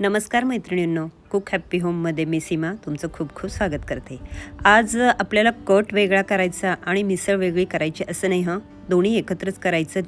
नमस्कार मैत्रिणींनो cook happy होममध्ये मी सीमा तुमचं खूप खूप स्वागत करते. आज आपल्याला कट वेगळा करायचा आणि मिसळ वेगळी करायची असं नाही हं? दोन्ही एकत्रच करायचं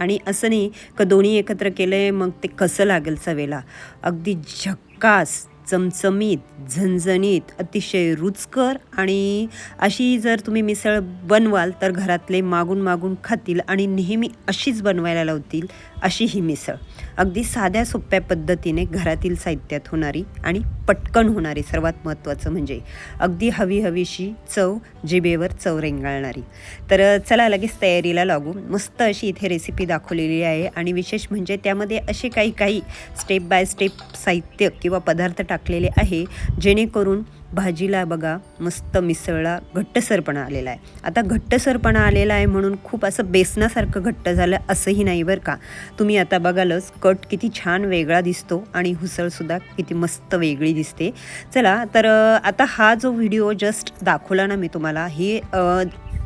आणि असं नाही का दोन्ही एकत्र केलं आहे मग ते कसं लागेल चवेला अगदी झक्कास चमचमीत झणझणीत अतिशय रुचकर आणि अशी जर तुम्ही मिसळ बनवाल तर घरातले मागून मागून खातील आणि नेहमी अशीच बनवायला लावतील. अशी ही मिसळ. अगदी साध्या सोप्या पद्धतीने घरातील साहित्यात होणारी आणि पटकन होणारी सर्वात महत्त्वाचं म्हणजे अगदी हवी हवीशी चव जिबेवर चव रेंगाळणारी. तर चला लगेच तयारीला लागू. मस्त अशी इथे रेसिपी दाखवलेली आहे आणि विशेष म्हणजे त्यामध्ये असे काही काही स्टेप बाय स्टेप साहित्य किंवा पदार्थ टाकलेले आहे जेणेकरून भाजीला बघा मस्त मिसळला घट्टसरपणा आलेला आहे. आता घट्टसरपणा आलेला आहे म्हणून खूप असं बेसनासारखं घट्ट झालं असंही नाही बरं का. तुम्ही आता बघालच कट किती छान वेगळा दिसतो आणि हुसळसुद्धा किती मस्त वेगळी दिसते. चला तर आता हा जो व्हिडिओ जस्ट दाखवला ना मी तुम्हाला ही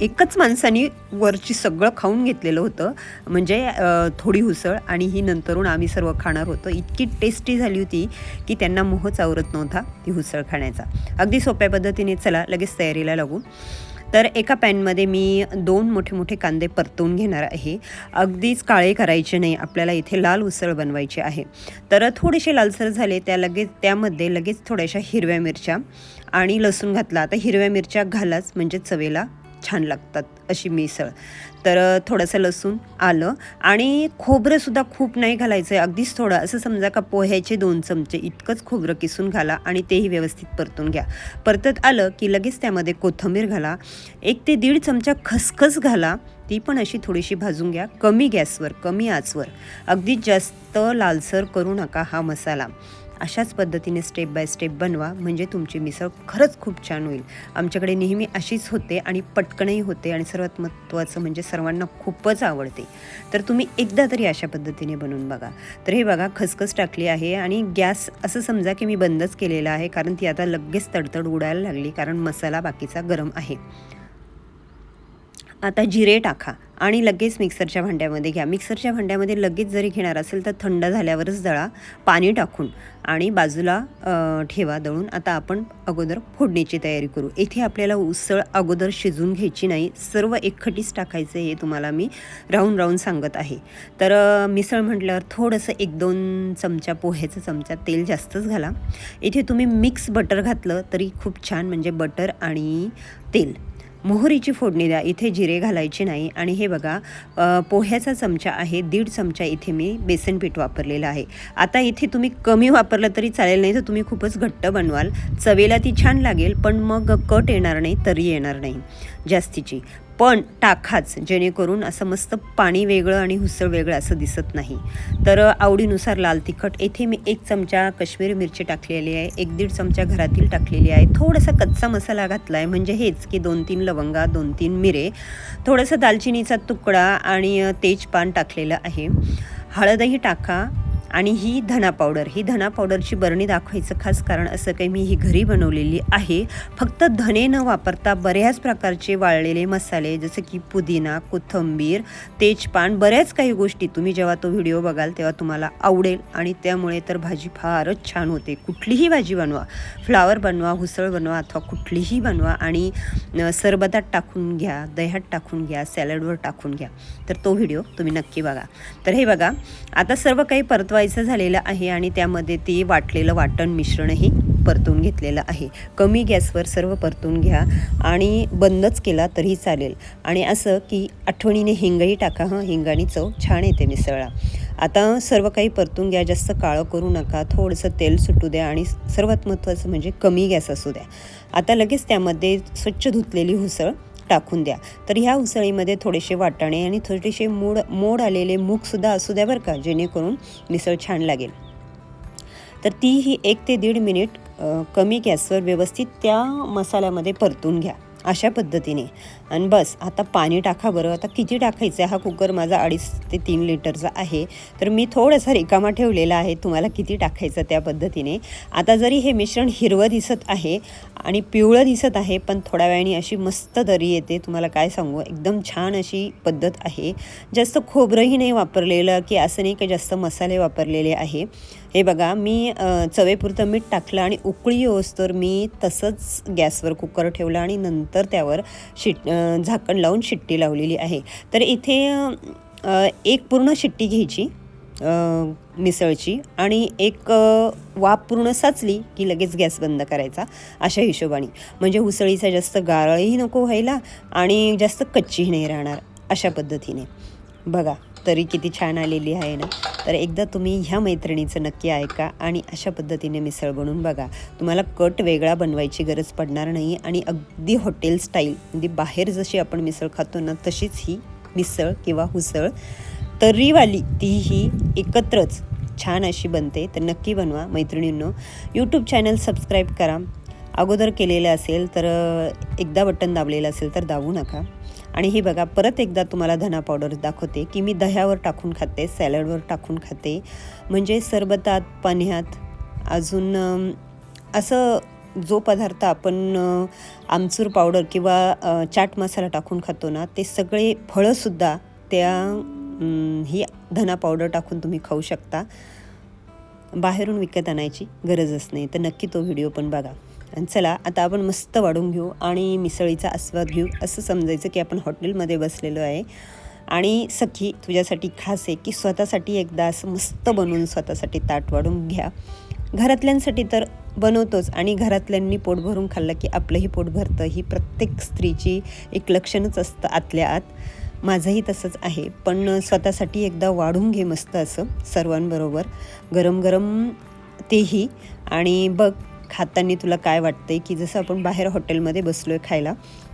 एकच माणसाने वरची सगळं खाऊन घेतलेलं होतं. म्हणजे थोडी उसळ आणि ही नंतरून आम्ही सर्व खाणार होतो. इतकी टेस्टी झाली होती की त्यांना मोहच आवरत नव्हता ती उसळ खाण्याचा. अगदी सोप्या पद्धतीने चला लगेच तयारीला लागू. तर एका पॅनमध्ये मी दोन मोठे मोठे कांदे परतवून घेणार आहे. अगदीच काळे करायचे नाही. आपल्याला इथे लाल उसळ बनवायची आहे. तर थोडेसे लालसर झाले. त्या लगेच त्यामध्ये लगेच थोड्याशा हिरव्या मिरच्या आणि लसूण घातला. आता हिरव्या मिरच्या घालाच. म्हणजे चवेला छान लागतात अशी मिसळ. तर थोडंसं लसूण आलं आणि खोबरंसुद्धा खूप नाही घालायचं आहे अगदीच थोडं असं समजा का पोह्याचे दोन चमचे इतकंच खोबरं किसून घाला आणि तेही व्यवस्थित परतून घ्या. परतत आलं की लगेच त्यामध्ये कोथिंबीर घाला. एक ते दीड चमचा खसखस घाला. ती पण अशी थोडीशी भाजून घ्या. कमी गॅसवर कमी आचवर. अगदीच जास्त लालसर करू नका हा मसाला. अशाच पद्धतीने स्टेप बाय स्टेप बनवा म्हणजे तुमची मिसळ खरंच खूप छान होईल. आमच्याकडे नेहमी अशीच होते आणि पटकनही होते आणि सर्वात महत्त्वाचं म्हणजे सर्वांना खूपच आवडते. तर तुम्ही एकदा तरी अशा पद्धतीने बनवून बघा. तर हे बघा खसखस टाकली आहे आणि गॅस असं समजा की मी बंदच केलेला आहे कारण ती आता लगेच तडतड उडायला लागली कारण मसाला बाकीचा गरम आहे. आता जिरे टाका आणि लगेच मिक्सरच्या भांड्यामध्ये घ्या. मिक्सरच्या भांड्यामध्ये लगेच जरी घेणार असेल तर थंड झाल्यावरच दळा पाणी टाकून आणि बाजूला ठेवा दळून. आता आपण अगोदर फोडणीची तयारी करू. इथे आपल्याला उसळ अगोदर शिजून घ्यायची नाही. सर्व एकखटीच टाकायचं हे तुम्हाला मी राहून राहून सांगत आहे. तर मिसळ म्हटल्यावर थोडंसं एक दोन चमचा पोह्याचा चमचा तेल जास्तच घाला. इथे तुम्ही मिक्स बटर घातलं तरी खूप छान म्हणजे बटर आणि तेल. मोहरीची फोडणी द्या इथे जिरे घालायचे नाही. आणि हे बघा पोह्याचा चमचा आहे दीड चमचा इथे मी बेसन पीठ वापरलेलं आहे. आता इथे तुम्ही कमी वापरलं तरी चालेल नाही तर तुम्ही खूपच घट्ट बनवाल. चवेला ती छान लागेल पण मग कट येणार नाही तरी येणार नाही जास्तीची. पण टाकाच जेणेकरून असं मस्त पाणी वेगळं आणि हुसळ वेगळं असं दिसत नाही. तर आवडीनुसार लाल तिखट येथे मी एक चमचा काश्मीरी मिरची टाकलेली आहे एक दीड चमचा घरातील टाकलेली आहे. थोडासा कच्चा मसाला घातला आहे म्हणजे हेच की दोन तीन लवंगा दोन तीन मिरे थोडंसं दालचिनीचा तुकडा आणि तेजपान टाकलेलं आहे. हळदही टाका आणि ही धना पावडर ही धना पावडरची बरणी दाखवायचं खास कारण असं काही मी ही घरी बनवलेली आहे. फक्त धने न वापरता बऱ्याच प्रकारचे वाळलेले मसाले जसं की पुदिना कोथिंबीर तेजपान बऱ्याच काही गोष्टी तुम्ही जेव्हा तो व्हिडिओ बघाल तेव्हा तुम्हाला आवडेल. आणि त्यामुळे तर भाजी फारच छान होते. कुठलीही भाजी बनवा. फ्लावर बनवा हुसळ बनवा अथवा कुठलीही बनवा आणि सरबतात टाकून घ्या दह्यात टाकून घ्या सॅलडवर टाकून घ्या. तर तो व्हिडिओ तुम्ही नक्की बघा. तर हे बघा आता सर्व काही परतवा परतवायचं झालेलं आहे आणि त्यामध्ये ते वाटलेलं वाटण मिश्रणही परतून घेतलेलं आहे. कमी गॅसवर सर्व परतून घ्या आणि बंदच केला तरी चालेल. आणि असं की आठवणीने हिंगही टाका हं हिंगानी चव छान येते मिसळला आता सर्व काही परतून घ्या जास्त काळं करू नका थोडंसं तेल सुटू द्या आणि सर्वात महत्त्वाचं म्हणजे कमी गॅस असू द्या. आता लगेच त्यामध्ये स्वच्छ धुतलेली हुसळ टाकून द्या. तर ह्या उसळीमध्ये थोडेसे वाटाणे आणि थोडेसे मूड मोड आलेले मूगसुद्धा असू द्या बरं का जेणेकरून मिसळ छान लागेल. तर ती ही एक ते दीड मिनिट कमी गॅसवर व्यवस्थित त्या मसाल्यामध्ये परतून घ्या. अशा पद्धतीने. आणि बस आता पाणी टाका बरं. आता किती टाकायचं आहे हा कुकर माझा अडीच ते तीन लिटरचा आहे. तर मी थोडासा रिकामा ठेवलेला आहे. तुम्हाला किती टाकायचं त्या पद्धतीने. आता जरी हे मिश्रण हिरवं दिसत आहे आणि पिवळं दिसत आहे पण थोड्या वेळाने अशी मस्त दरी येते. तुम्हाला काय सांगू? एकदम छान अशी पद्धत आहे. जास्त खोबरंही नाही वापरलेलं की असं नाही की जास्त मसाले वापरलेले आहे. हे बघा मी चवेपुरतं मीठ टाकलं आणि उकळी येऊस्तोवर मी तसंच गॅसवर कुकर ठेवलं आणि नंतर त्यावर शिट झाकण लावून शिट्टी लावलेली आहे. तर इथे एक पूर्ण शिट्टी घ्यायची मिसळची आणि एक वाफ पूर्ण साचली की लगेच गॅस बंद करायचा अशा हिशोबाने. म्हणजे उसळीचा जास्त गाळही नको व्हायला आणि जास्त कच्चीही नाही राहणार अशा पद्धतीने. बघा तरी किती छान आलेली आहे ना. तर एकदा तुम्ही ह्या मैत्रिणीचं नक्की ऐका आणि अशा पद्धतीने मिसळ बनवून बघा. तुम्हाला कट वेगळा बनवायची गरज पडणार नाही आणि अगदी हॉटेल स्टाईल म्हणजे बाहेर जशी आपण मिसळ खातो ना तशीच ही मिसळ किंवा उसळ तर्रीवाली तीही एकत्रच छान अशी बनते. तर नक्की बनवा मैत्रिणींनो. यूट्यूब चॅनल सबस्क्राईब करा. अगोदर केलेलं असेल तर एकदा बटन दाबलेलं असेल तर दाबू नका. आणि ही बघा परत एकदा तुम्हाला धना पावडर दाखवते की मी दह्यावर टाकून खाते सॅलडवर टाकून खाते. म्हणजे सरबतात पाण्यात अजून असं जो पदार्थ आपण आमचूर पावडर किंवा चाट मसाला टाकून खातो ना ते सगळे फळंसुद्धा त्या ही धना पावडर टाकून तुम्ही खाऊ शकता. बाहेरून विकत आणायची गरजच नाही तर नक्की तो व्हिडिओ पण बघा. आणि चला आता आपण मस्त वाढून घेऊ आणि मिसळीचा आस्वाद घेऊ असं समजायचं की आपण हॉटेलमध्ये बसलेलो आहे. आणि सखी तुझ्यासाठी खास आहे की स्वतःसाठी एकदा असं मस्त बनवून स्वतःसाठी ताट वाढून घ्या. घरातल्यांसाठी तर बनवतोच आणि घरातल्यांनी पोट भरून खाल्लं की आपलंही पोट भरतं. ही प्रत्येक स्त्रीची एक लक्षणच असतं आतल्या आत. माझंही तसंच आहे. पण स्वतःसाठी एकदा वाढून घे मस्त असं सर्वांबरोबर. गरम गरम तेही. आणि बघ खाताना तुला काय वाटतंय की जसं आपण बाहेर हॉटेलमध्ये बसलो आहे खायला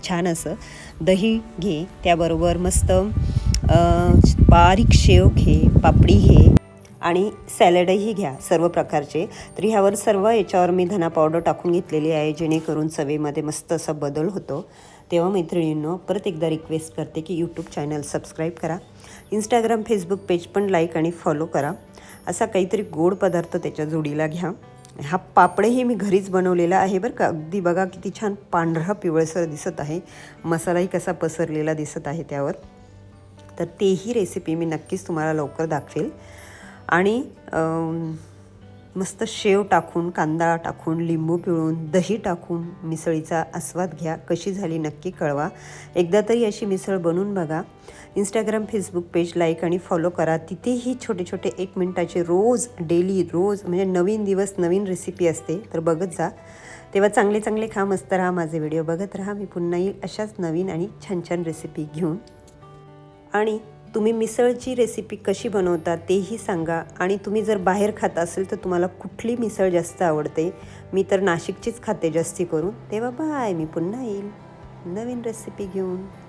छान असं. दही घे त्याबरोबर मस्त बारीक शेव घे पापडी घे आणि सॅलडही घ्या सर्व प्रकारचे. तर ह्यावर सर्व याच्यावर मी धना पावडर टाकून घेतलेली आहे जेणेकरून चवेमध्ये मस्त असा बदल होतो. तेव्हा मैत्रिणींनो परत एकदा रिक्वेस्ट करते की यूट्यूब चॅनल सबस्क्राईब करा. इंस्टाग्राम फेसबुक पेज पण लाईक आणि फॉलो करा. असा काहीतरी गोड पदार्थ त्याच्या जोडीला घ्या. हा पापडही मी घरीच बनवलेला आहे बरं का. अगदी बघा किती छान पांढरा पिवळसर दिसत आहे. मसालाही कसा पसरलेला दिसत आहे त्यावर. तर तेही रेसिपी मी नक्कीच तुम्हाला लवकर दाखवेल. आणि मस्त शेव टाकून कांदा टाकून लिंबू पिळून दही टाकून मिसळीचा आस्वाद घ्या. कशी झाली नक्की कळवा. एकदा तरी अशी मिसळ बनवून बघा. इंस्टाग्राम फेसबुक पेज लाईक आणि फॉलो करा. तिथेही छोटे छोटे एक मिनटाचे रोज डेली रोज म्हणजे नवीन दिवस नवीन रेसिपी असते तर बघत जा. तेव्हा चांगले चांगले खा मस्त राहा माझे व्हिडिओ बघत राहा मी पुन्हा येईल अशाच नवीन आणि छान छान रेसिपी घेऊन. आणि तुम्ही मिसळची रेसिपी कशी बनवता तेही सांगा. आणि तुम्ही जर बाहेर खात असेल तर तुम्हाला कुठली मिसळ जास्त आवडते? मी तर नाशिकचीच खाते जास्ती करून. तेव्हा बाय मी पुन्हा येईल. नवीन रेसिपी घेऊन.